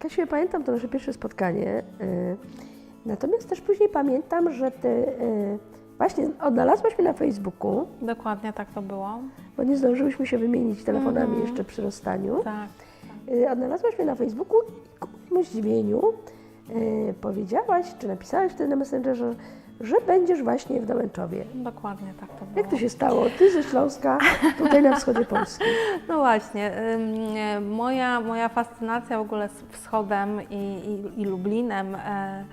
Kasiu, ja pamiętam to nasze pierwsze spotkanie. y, Natomiast też później pamiętam, że ty y, właśnie odnalazłaś mnie na Facebooku, Dokładnie tak to było. bo nie zdążyłyśmy się wymienić telefonami Mhm. jeszcze przy rozstaniu. Tak. Y, Odnalazłaś mnie na Facebooku i ku mojemu zdziwieniu y, powiedziałaś, czy napisałaś wtedy na Messengerze, że będziesz właśnie w Dołęczowie. Dokładnie tak to było. Jak to się stało? Ty ze Śląska, tutaj na wschodzie Polski. No właśnie, moja, moja fascynacja w ogóle z wschodem i, i, i Lublinem e,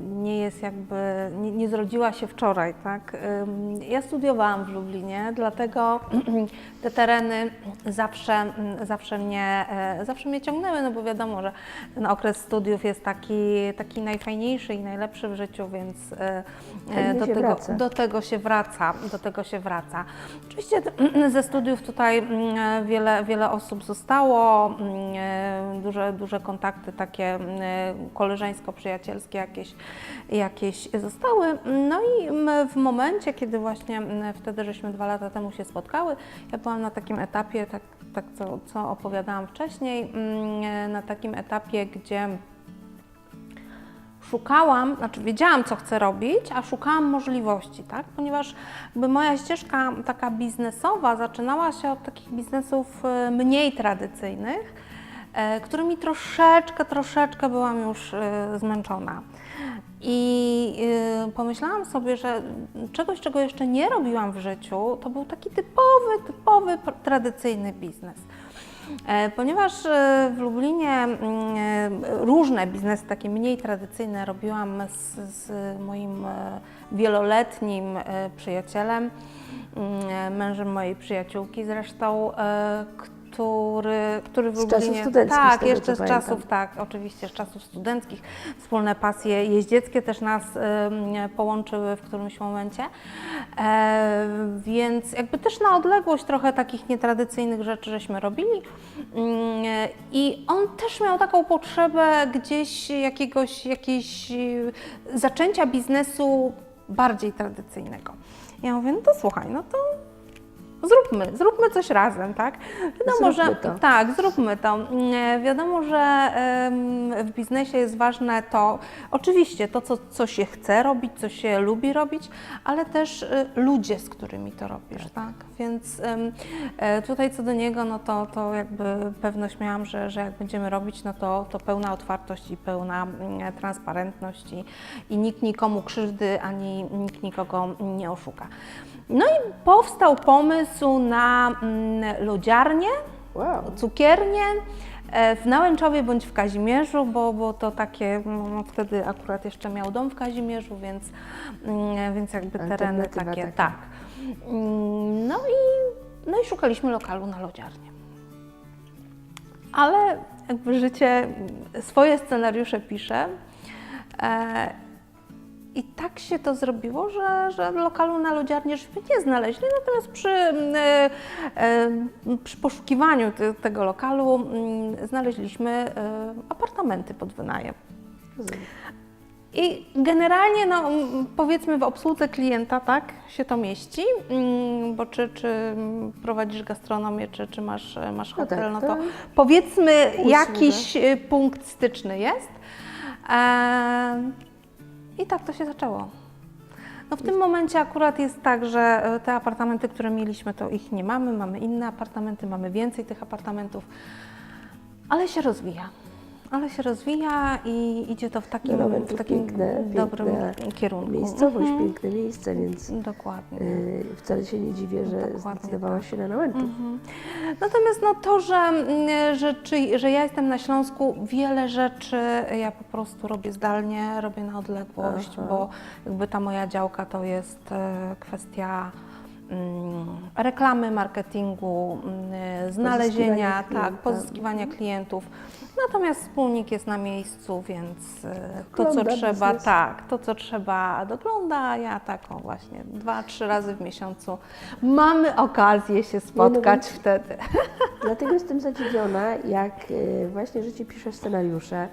nie jest jakby, nie, nie zrodziła się wczoraj, tak? Ym, Ja studiowałam w Lublinie, dlatego te tereny zawsze, mm, zawsze, mnie, e, zawsze mnie ciągnęły, no bo wiadomo, że ten okres studiów jest taki, taki najfajniejszy i najlepszy w życiu, więc e, do tego, wraca. do tego się wraca, do tego się wraca. Oczywiście ze studiów tutaj mm, wiele, wiele osób zostało, mm, e, duże, duże kontakty takie mm, koleżeńsko-przyjacielskie jakieś, jakieś zostały. No i w momencie, kiedy właśnie wtedy, żeśmy dwa lata temu się spotkały, ja byłam na takim etapie, tak, tak co, co opowiadałam wcześniej, na takim etapie, gdzie szukałam, znaczy wiedziałam, co chcę robić, a szukałam możliwości, tak? Ponieważ moja ścieżka taka biznesowa zaczynała się od takich biznesów e, mniej tradycyjnych, którymi troszeczkę, troszeczkę byłam już e, zmęczona. I e, pomyślałam sobie, że czegoś, czego jeszcze nie robiłam w życiu, to był taki typowy, typowy, tradycyjny biznes. E, Ponieważ e, w Lublinie mm, e, różne biznesy, takie mniej tradycyjne, robiłam z, z moim e, wieloletnim e, przyjacielem, mm, e, mężem mojej przyjaciółki zresztą, e, który, który w Z czasów studenckich, z Tak, tego, jeszcze z pamiętam. czasów, tak, oczywiście z czasów studenckich. Wspólne pasje jeździeckie też nas em, połączyły w którymś momencie. E, więc jakby też na odległość trochę takich nietradycyjnych rzeczy żeśmy robili. Mm, e, I on też miał taką potrzebę gdzieś jakiegoś, jakiejś e, zaczęcia biznesu bardziej tradycyjnego. Ja mówię, no to słuchaj, no to zróbmy, zróbmy coś razem, tak? Wiadomo, Zróbmy że to. tak, zróbmy to. Mm, Wiadomo, że w biznesie jest ważne to, oczywiście to, co, co się chce robić, co się lubi robić, ale też y, ludzie, z którymi to robisz, tak? Więc em, e, tutaj co do niego, no to, to jakby pewność miałam, że, że jak będziemy robić, no to, to pełna otwartość i pełna mm, transparentność i, i nikt nikomu krzywdy, ani nikt nikogo nie oszuka. No i powstał pomysł na mm, lodziarnię, Wow. cukiernię e, w Nałęczowie bądź w Kazimierzu, bo, bo to takie, no, wtedy akurat jeszcze miał dom w Kazimierzu, więc, mm, więc jakby tereny takie, taka. tak. No i, no i szukaliśmy lokalu na lodziarnię. Ale jakby życie swoje scenariusze pisze. I tak się to zrobiło, że, że lokalu na lodziarnię żeśmy nie znaleźli, natomiast przy, mm, e, e, przy poszukiwaniu te, tego lokalu mm, znaleźliśmy e, apartamenty pod wynajem. Rozumiem. I generalnie, no, powiedzmy w obsłudze klienta, tak, się to mieści, bo czy, czy prowadzisz gastronomię, czy, czy masz, masz No tak, hotel, no to to powiedzmy usługa. jakiś e, punkt styczny jest. E, I tak to się zaczęło. No w tym momencie akurat jest tak, że e, te apartamenty, które mieliśmy, to ich nie mamy, mamy inne apartamenty, mamy więcej tych apartamentów, ale się rozwija. Ale się rozwija i idzie to w takim, No, w takim piękne, dobrym kierunku. Miejscowość, Mhm. piękne miejsce, więc Dokładnie. y, wcale się nie dziwię, że Dokładnie zdecydowałaś się na Nałęczów. Mhm. Natomiast no to, że, mm, że, czy, że ja jestem na Śląsku, wiele rzeczy ja po prostu robię zdalnie, robię na odległość, Aha. bo jakby ta moja działka to jest e, kwestia reklamy, marketingu, mm, znalezienia, Pozyskiwania tak, pozyskiwania klientów. Natomiast wspólnik jest na miejscu, więc e, to, co trzeba, biznes. tak, to, co trzeba dogląda, ja taką właśnie dwa, trzy razy w miesiącu mamy okazję się spotkać no wtedy. Dlatego jestem zadziwiona, jak y, właśnie, że Ci piszesz scenariusze,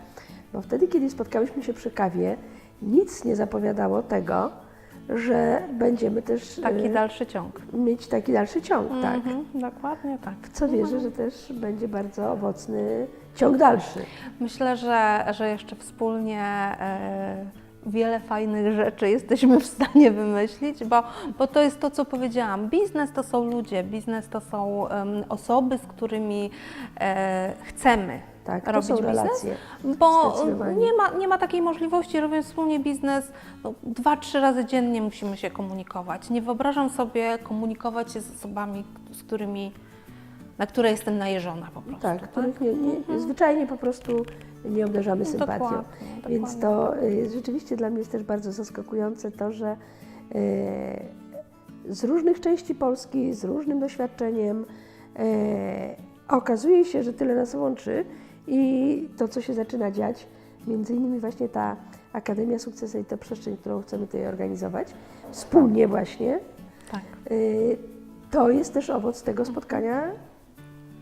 bo wtedy, kiedy spotkałyśmy się przy kawie, nic nie zapowiadało tego, że będziemy też Taki e, dalszy ciąg. mieć taki dalszy ciąg, tak. Mhm, dokładnie tak. W co wierzę, że też będzie bardzo owocny ciąg dalszy. Myślę, że, że jeszcze wspólnie e, wiele fajnych rzeczy jesteśmy w stanie wymyślić, bo, bo to jest to, co powiedziałam. Biznes to są ludzie, biznes to są em, osoby, z którymi e, chcemy Tak, to robić są biznes. relacje. Bo Zdecydowanie. nie ma, nie ma takiej możliwości, robiąc wspólnie biznes, no, dwa, trzy razy dziennie musimy się komunikować. Nie wyobrażam sobie komunikować się z osobami, z którymi, na które jestem najeżona po prostu. Tak, których nie, nie, zwyczajnie po prostu nie obdarzamy sympatią. Dokładnie, Więc dokładnie. to y, rzeczywiście dla mnie jest też bardzo zaskakujące to, że y, z różnych części Polski, z różnym doświadczeniem y, okazuje się, że tyle nas łączy i to, co się zaczyna dziać, między innymi właśnie ta Akademia Sukcesu i ta przestrzeń, którą chcemy tutaj organizować, wspólnie właśnie, Tak. y, to jest też owoc tego spotkania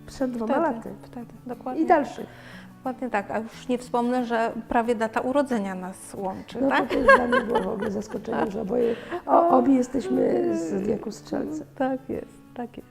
przed dwoma Wtedy, laty. wtedy, dokładnie. I dalszych. Dokładnie tak, a już nie wspomnę, że prawie data urodzenia nas łączy, No tak? to, dla mnie było w ogóle zaskoczenie, że oboje, o, obie jesteśmy z wieku strzelca. Tak jest, tak jest.